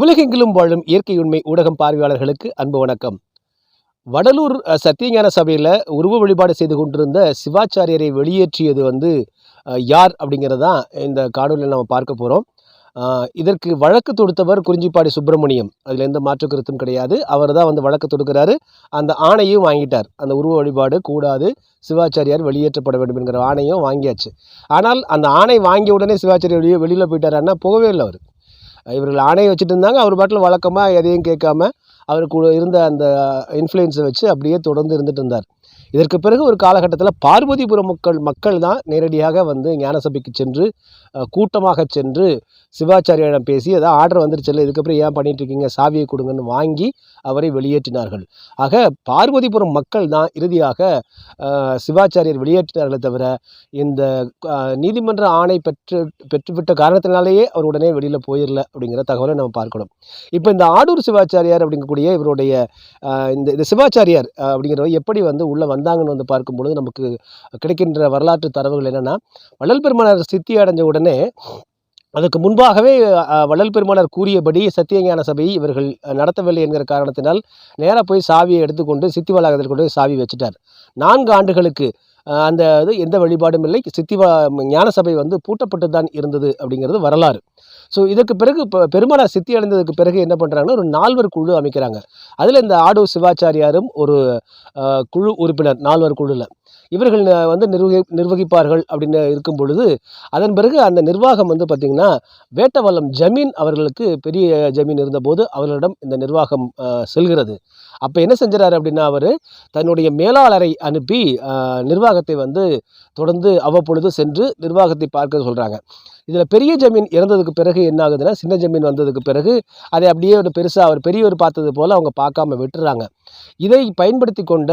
உலகெங்கிலும் வாழும் இயற்கை உண்மை ஊடகம் பார்வையாளர்களுக்கு அன்பு வணக்கம். வடலூர் சத்தியஞான சபையில் உருவ வழிபாடு செய்து கொண்டிருந்த சிவாச்சாரியரை வெளியேற்றியது வந்து யார் அப்படிங்கிறது தான் இந்த காணொலியில் நம்ம பார்க்க போகிறோம் இதற்கு வழக்கு தொடுத்தவர் குறிஞ்சிப்பாடி சுப்பிரமணியம். அதில் எந்த மாற்று கருத்தும் கிடையாது. அவர் தான் வந்து வழக்கு தொடுக்கிறாரு. அந்த ஆணையும் வாங்கிட்டார். அந்த உருவ வழிபாடு கூடாது சிவாச்சாரியார் வெளியேற்றப்பட வேண்டும் என்கிற ஆணையும் வாங்கியாச்சு. ஆனால் அந்த ஆணை வாங்கிய உடனே சிவாச்சாரியார் வெளியே வெளியில் போயிட்டாரான்னா போகவே இல்லை அவர். இவர்கள் ஆணையை வச்சுட்டு இருந்தாங்க அவர் பாட்டில் வழக்கமாக எதையும் கேட்காம அவருக்கு இருந்த அந்த இன்ஃப்ளூயன்ஸை வச்சு அப்படியே தொடர்ந்து இருந்துகிட்டு இருந்தார். இதற்கு பிறகு ஒரு காலகட்டத்தில் பார்வதிபுர மக்கள் மக்கள் தான் நேரடியாக வந்து ஞானசபைக்கு சென்று கூட்டமாக சென்று சிவாச்சாரியிடம் பேசி அதான் ஆர்டர் வந்துருச்சுல்ல இதுக்கப்புறம் ஏன் பண்ணிட்டு இருக்கீங்க? சாவியை கொடுங்கன்னு வாங்கி அவரை வெளியேற்றினார்கள். ஆக பார்வதிபுரம் மக்கள் தான் இறுதியாக சிவாச்சாரியர் வெளியேற்றினார்களே தவிர இந்த நீதிமன்ற ஆணை பெற்று பெற்றுவிட்ட காரணத்தினாலேயே அவர் உடனே வெளியில் போயிடல அப்படிங்கிற தகவலை நம்ம பார்க்கணும். இப்போ இந்த ஆடூர் சிவாச்சாரியார் அப்படிங்கக்கூடிய இவருடைய இந்த இந்த சிவாச்சாரியார் அப்படிங்கிறவர் எப்படி வந்து உள்ளே வந்து வந்தாங்கன்னு வந்து பார்க்கும்பொழுது நமக்கு கிடைக்கின்ற வரலாற்று தரவுகள் என்னென்னா வள்ளல் பெருமானார் சித்தி அடைஞ்ச உடனே அதுக்கு முன்பாகவே வள்ளல் பெருமானார் கூறியபடி சத்தியஞான சபை இவர்கள் நடத்தவில்லை என்கிற காரணத்தினால் நேராக போய் சாவியை எடுத்துக்கொண்டு சித்தி வளாகத்தில் கொண்டு சாவி வச்சுட்டார். நான்கு ஆண்டுகளுக்கு அந்த இது எந்த வழிபாடும் இல்லை. சித்திவா ஞான சபை வந்து பூட்டப்பட்டு தான் இருந்தது அப்படிங்கிறது வரலாறு. ஸோ இதற்கு பிறகு இப்போ பெருமானார் சித்தி அடைந்ததுக்கு பிறகு என்ன பண்ணுறாங்கன்னா ஒரு நால்வர் குழு அமைக்கிறாங்க. அதில் இந்த ஆடூர் சிவாச்சாரியாரும் ஒரு குழு உறுப்பினர் நால்வர் குழுவில் இவர்கள் வந்து நிர்வகி நிர்வகிப்பார்கள் அப்படின்னு இருக்கும் பொழுது அதன் பிறகு அந்த நிர்வாகம் வந்து பார்த்திங்கன்னா வேட்டவல்லம் ஜமீன் அவர்களுக்கு பெரிய ஜமீன் இருந்தபோது அவர்களிடம் இந்த நிர்வாகம் செல்கிறது. அப்போ என்ன செஞ்சுறாரு அப்படின்னா அவர் தன்னுடைய மேலாளரை அனுப்பி நிர்வாக நிர்வாகத்தை வந்து தொடர்ந்து அவ்வப்பொழுது சென்று நிர்வாகத்தை பார்க்க சொல்கிறாங்க இதில் பெரிய ஜமீன் இறந்ததுக்கு பிறகு என்ன ஆகுதுன்னா சின்ன ஜமீன் வந்ததுக்கு பிறகு அதை அப்படியே ஒரு பெருசாக அவர் பெரியவர் பார்த்தது போல் அவங்க பார்க்காம விட்டுறாங்க. இதை பயன்படுத்தி கொண்ட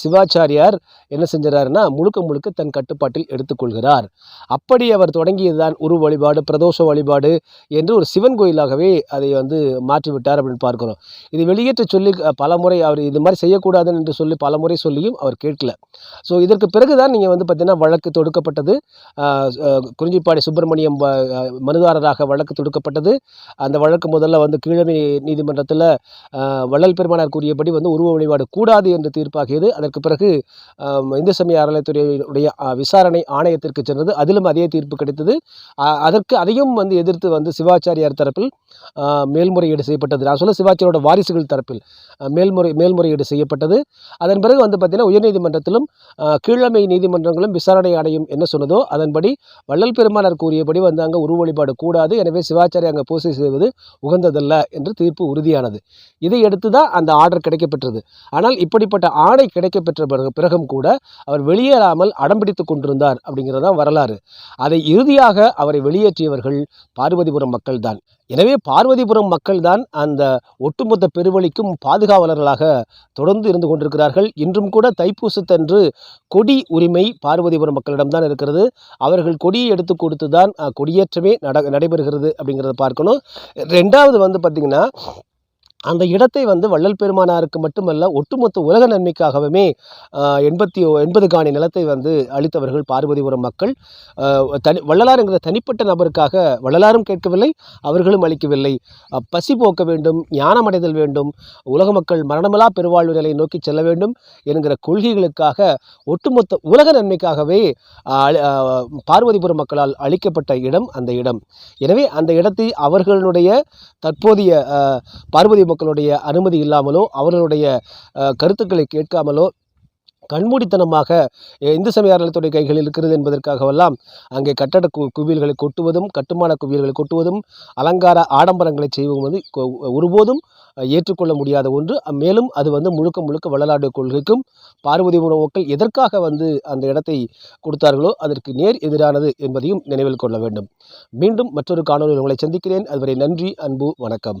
சிவாச்சாரியார் என்ன செஞ்சுறாருன்னா முழுக்க முழுக்க தன் கட்டுப்பாட்டில் எடுத்துக்கொள்கிறார் அப்படி அவர் தொடங்கியதுதான் உரு வழிபாடு பிரதோஷ வழிபாடு என்று ஒரு சிவன் கோயிலாகவே அதை வந்து மாற்றிவிட்டார் அப்படின்னு பார்க்கிறோம். இது வெளியேற்ற சொல்லி பலமுறை அவர் இது மாதிரி செய்யக்கூடாதுன்னு என்று சொல்லி பலமுறை சொல்லியும் அவர் கேட்கல. ஸோ இதற்கு பிறகுதான் நீங்கள் வந்து பார்த்தீங்கன்னா வழக்கு தொடுக்கப்பட்டது. குறிஞ்சிப்பாடி சுப்பிரமணிய சுப்பிரமணியம் மனுதாரராக வழக்கு தொடுக்கப்பட்டது. அந்த வழக்கு முதல்ல வந்து கீழமை நீதிமன்றத்தில் வள்ளல் பெருமானார் கூறியபடி வந்து உருவ வழிபாடு கூடாது என்று தீர்ப்பாகியது. அதற்கு பிறகு இந்து சமய அறநிலைத்துறையுடைய விசாரணை ஆணையத்திற்கு சென்றது. அதிலும் அதே தீர்ப்பு கிடைத்தது. அதற்கு அதையும் வந்து எதிர்த்து வந்து சிவாச்சாரியார் தரப்பில் மேல்முறையீடு செய்யப்பட்டது. நான் சொல்ல சிவாச்சாரியோட வாரிசுகள் தரப்பில் மேல்முறை மேல்முறையீடு செய்யப்பட்டது. அதன் பிறகு வந்து பார்த்தீங்கன்னா உயர்நீதிமன்றத்திலும் கீழமை நீதிமன்றங்களும் விசாரணை ஆணையம் என்ன சொன்னதோ அதன்படி வள்ளல் பெருமானார் கூறியபடி வந்து அங்கே உருவ வழிபாடு கூடாது. எனவே சிவாச்சாரி அங்கே பூசை செய்வது உகந்ததல்ல என்று தீர்ப்பு உறுதியானது. இதையடுத்து தான் அந்த ஆர்டர் கிடைக்கப்பெற்றது. ஆனால் இப்படிப்பட்ட ஆணை கிடைக்கப்பெற்ற பிறகு பிறகும் கூட அவர் வெளியேறாமல் அடம்பிடித்து கொண்டிருந்தார் அப்படிங்கிறது தான் வரலாறு. அதை இறுதியாக அவரை வெளியேற்றியவர்கள் பார்வதிபுரம் மக்கள்தான். எனவே பார்வதிபுரம் மக்கள்தான் அந்த ஒட்டுமொத்த பெருவழிக்கும் பாதுகாவலர்களாக தொடர்ந்து இருந்து கொண்டிருக்கிறார்கள். இன்றும் கூட தைப்பூசத்தன்று கொடி உரிமை பார்வதிபுரம் மக்களிடம்தான் இருக்கிறது. அவர்கள் கொடியை எடுத்து கொடுத்து தான் கொடியேற்றமே நட நடைபெறுகிறது அப்படிங்கிறத பார்க்கணும். ரெண்டாவது வந்து பார்த்திங்கன்னா அந்த இடத்தை வந்து வள்ளல் பெருமானாருக்கு மட்டுமல்ல ஒட்டுமொத்த உலக நன்மைக்காகவுமே எண்பத்தி எண்பது காணி நிலத்தை வந்து அளித்தவர்கள் பார்வதிபுரம் மக்கள். தனி வள்ளலார் என்கிற தனிப்பட்ட நபருக்காக வள்ளலாரும் கேட்கவில்லை அவர்களும் அளிக்கவில்லை பசி போக்க வேண்டும் ஞானமடைதல் வேண்டும் உலக மக்கள் மரணமில்லா பெருவாழ்வு நிலையை நோக்கி செல்ல வேண்டும் என்கிற கொள்கைகளுக்காக ஒட்டுமொத்த உலக நன்மைக்காகவே அழி- பார்வதிபுரம் மக்களால் அளிக்கப்பட்ட இடம் அந்த இடம். எனவே அந்த இடத்தை அவர்களுடைய தற்போதைய பார்வதி மக்களுடைய அனுமதி இல்லாமலோ அவர்களுடைய கருத்துக்களை கேட்காமலோ கண்மூடித்தனமாக இந்து சமய அறநிலையத்துடைய கைகளில் இருக்கிறது என்பதற்காகவெல்லாம் அங்கே கட்டட கு குவியல்களை கொட்டுவதும் கட்டுமான குவியல்களை கொட்டுவதும் அலங்கார ஆடம்பரங்களை செய்வதும் வந்து ஒருபோதும் ஏற்றுக்கொள்ள முடியாத ஒன்று. மேலும் அது வந்து முழுக்க முழுக்க வள்ளலாடு கொள்கைக்கும் பார்வதி உணவு மக்கள் எதற்காக வந்து அந்த இடத்தை கொடுத்தார்களோ அதற்கு நேர் எதிரானது என்பதையும் நினைவில் கொள்ள வேண்டும். மீண்டும் மற்றொரு காணொலி உங்களை சந்திக்கிறேன். அதுவரை நன்றி அன்பு வணக்கம்.